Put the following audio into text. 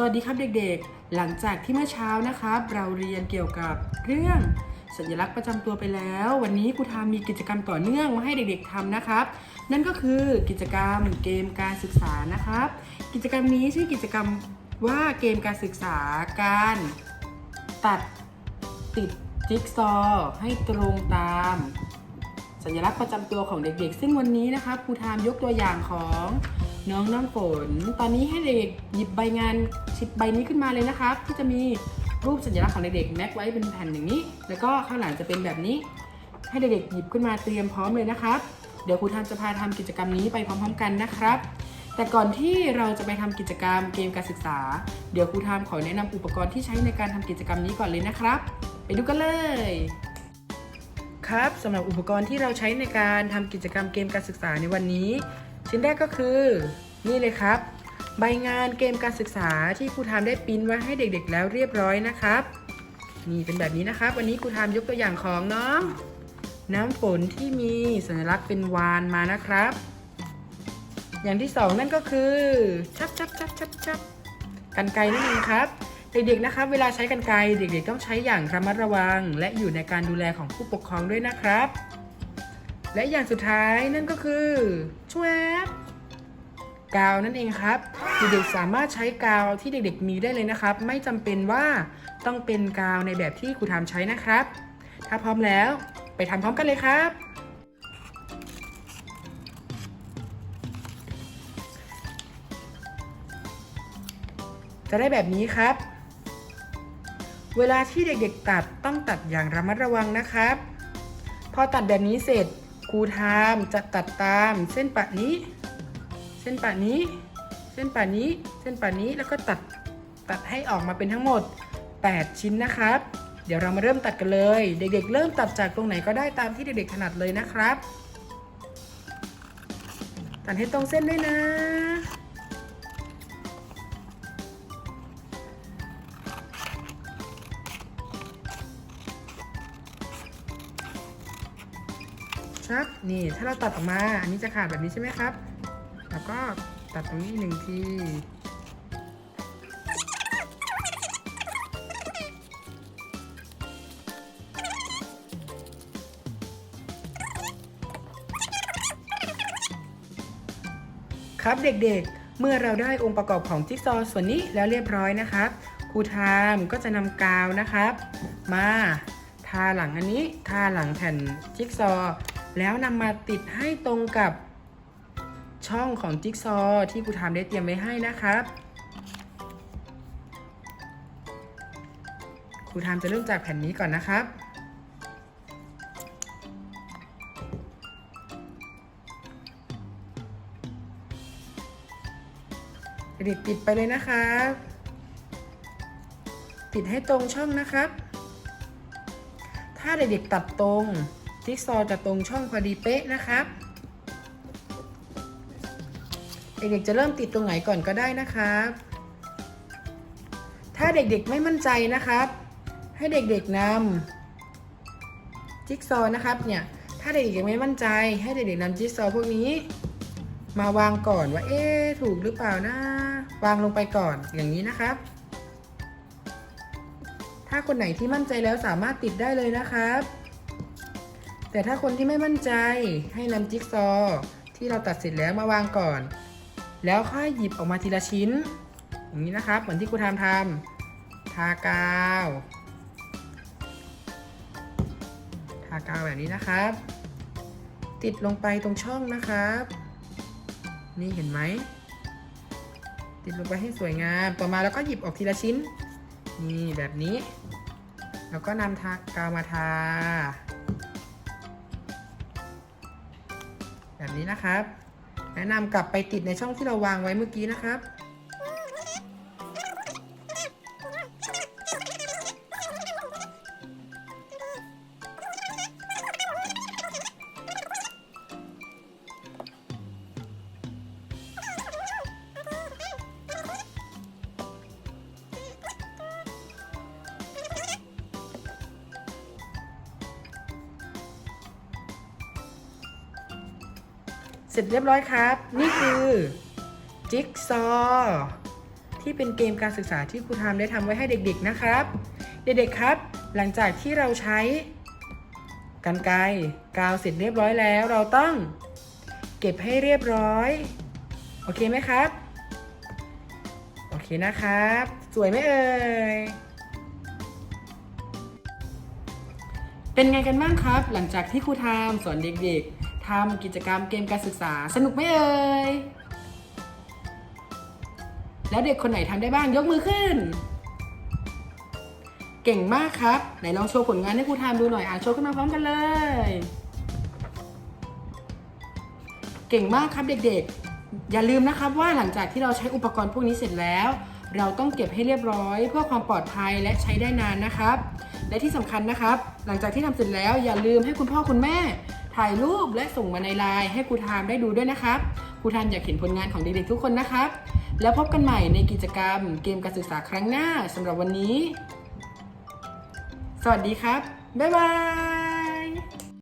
สวัสดีครับเด็กๆ หลังจากที่เมื่อเช้านะครับ เราเรียนเกี่ยวกับเรื่องสัญลักษณ์ประจำตัวไปแล้ว วันนี้ครูทามมีกิจกรรมต่อเนื่องมาให้เด็กๆทำนะครับ นั่นก็คือกิจกรรมเกมการศึกษานะครับ กิจกรรมนี้ชื่อกิจกรรมว่าเกมการศึกษาการ ตัดติดจิ๊กซอ ให้ตรงตาม สัญลักษณ์ประจำตัวของเด็กๆ ซึ่งวันนี้นะคะครูทามยกตัวอย่างของน้องน้ำฝน ตอนนี้ให้เด็กหยิบใบงานชิดใบนี้ขึ้นมาเลยนะครับ ที่จะมีรูปสัญลักษณ์ของเด็กๆแม็กไว้เป็นแผ่นอย่างนี้ แล้วก็ข้างหลังจะเป็นแบบนี้ ให้เด็กๆหยิบขึ้นมาเตรียมพร้อมเลยนะครับ เดี๋ยวครูทามจะพาทำกิจกรรมนี้ไปพร้อม ๆ กันนะครับ แต่ก่อนที่เราจะไปทำกิจกรรมเกมการศึกษา เดี๋ยวครูทามขอแนะนำอุปกรณ์ที่ใช้ในการทำกิจกรรมนี้ก่อนเลยนะครับ ไปดูกันเลย ครับสำหรับอุปกรณ์ที่เราใช้ในการทำกิจกรรมเกมการศึกษาในวันนี้ ชิ้นแรกก็คือ นี่เลยครับ ใบงานเกมการศึกษาที่ครูทามได้ปริ้นไว้ให้เด็กๆ แล้วเรียบร้อยนะครับนี่เป็นแบบนี้นะครับ วันนี้ครูทามยกตัวอย่างของน้องน้ำฝนที่มีสัญลักษณ์เป็นวานมานะครับ อย่างที่สองนั่นก็คือชับชับชับชับชับกันไกรนั่นเองครับ เด็กๆนะครับเวลาใช้กันไกรเด็กๆต้องใช้อย่างระมัดระวัง และอยู่ในการดูแลของผู้ปกครองด้วยนะครับ และอย่างสุดท้ายนั่นก็คือชวบกาวนั่นเองครับ เด็กๆสามารถใช้กาวที่เด็กๆมีได้เลยนะครับ ไม่จำเป็นว่าต้องเป็นกาวในแบบที่ครูทำใช้นะครับ ถ้าพร้อมแล้วไปทำพร้อมกันเลยครับ จะได้แบบนี้ครับ เวลาที่เด็กๆตัดต้องตัดอย่างระมัดระวังนะครับ พอตัดแบบนี้เสร็จครูทามจะตัดตามเส้นปะนี้ เส้นปะนี้ เส้นปะนี้ เส้นปะนี้แล้วก็ตัดตัดให้ออกมาเป็นทั้งหมด 8 ชิ้นนะครับ เดี๋ยวเรามาเริ่มตัดกันเลย เด็กๆ เริ่มตัดจากตรงไหนก็ได้ตามที่เด็กๆถนัดเลยนะครับ ตัดให้ตรงเส้นด้วยนะ ชับนี่ถ้าเราตัดออกมา อันนี้จะขาดแบบนี้ใช่ไหมครับ แล้วก็ตัดตรงนี้หนึ่งทีครับเด็กๆ เมื่อเราได้องค์ประกอบของจิ๊กซอว์ส่วนนี้แล้วเรียบร้อยนะครับครูไทม์ก็จะนำกาวนะครับ มาทาหลังอันนี้ทาหลังแผ่นจิ๊กซอ แล้วนำมาติดให้ตรงกับช่องของจิ๊กซอว์ที่ครูทม์ได้เตรียมไว้ให้นะครับครูทม์จะเริ่มจากแผ่นนี้ก่อนนะครับเด็กติดไปเลยนะครับ ติดให้ตรงช่องนะครับ ถ้าเด็กๆตัดตรง จิ๊กซอว์จะตรงช่องพอดีเป๊ะนะครับ เด็กๆจะเริ่มติดตรงไหนก่อนก็ได้นะครับ ถ้าเด็กๆไม่มั่นใจนะครับ ให้เด็กๆนำจิ๊กซอว์นะครับเนี่ยถ้าเด็กๆยังไม่มั่นใจ ให้เด็กๆนำจิ๊กซอว์พวกนี้ มาวางก่อนว่าเอ๊ะถูกหรือเปล่านะ วางลงไปก่อนอย่างนี้นะครับ ถ้าคนไหนที่มั่นใจแล้วสามารถติดได้เลยนะครับ แต่ถ้าคนที่ไม่มั่นใจให้นำจิ๊กซอว์ที่เราตัดเสร็จแล้วมาวางก่อน แล้วค่อยหยิบออกมาทีละชิ้น อย่างนี้นะครับ เหมือนที่ครูทามทำทากาว ทากาวแบบนี้นะครับ ติดลงไปตรงช่องนะครับ นี่เห็นไหม ติดลงไปให้สวยงาม ต่อมาแล้วก็หยิบออกทีละชิ้น นี่แบบนี้ แล้วก็นำทากาวมาทา แบบนี้นะครับ แนะนำกลับไปติดในช่องที่เราวางไว้เมื่อกี้นะครับ ร็จเรียบร้อยครับ นี่คือจิ๊กซอว์ที่เป็นเกมการศึกษาที่ครูทามได้ทำไว้ให้เด็กๆนะครับ เด็กๆครับ หลังจากที่เราใช้กันไกรกาวเสร็จเรียบร้อยแล้ว เราต้องเก็บให้เรียบร้อย โอเคไหมครับ โอเคนะครับ สวยไหมเอ่ยเป็นไงกันบ้างครับ หลังจากที่ครูทามสอนเด็กๆ ทำกิจกรรมเกมการศึกษา สนุกไหมเอ่ย แล้วเด็กคนไหนทำได้บ้างยกมือขึ้น เก่งมากครับ ไหนลองโชว์ผลงานให้ครูทามดูหน่อยอ่าโชว์ขึ้นมาพร้อมกันเลย เก่งมากครับเด็กๆ อย่าลืมนะครับว่าหลังจากที่เราใช้อุปกรณ์พวกนี้เสร็จแล้วเราต้องเก็บให้เรียบร้อยเพื่อความปลอดภัยและใช้ได้นานนะครับ และที่สำคัญนะครับ หลังจากที่ทำเสร็จแล้วอย่าลืมให้คุณพ่อคุณแม่ ถ่ายรูปและส่งมาในไลน์ให้ครูทามได้ดูด้วยนะครับครูทามอยากเห็นผลงานของเด็กๆทุกคนนะครับ แล้วพบกันใหม่ในกิจกรรมเกมการศึกษาครั้งหน้าสำหรับวันนี้ สวัสดีครับ บ๊ายบาย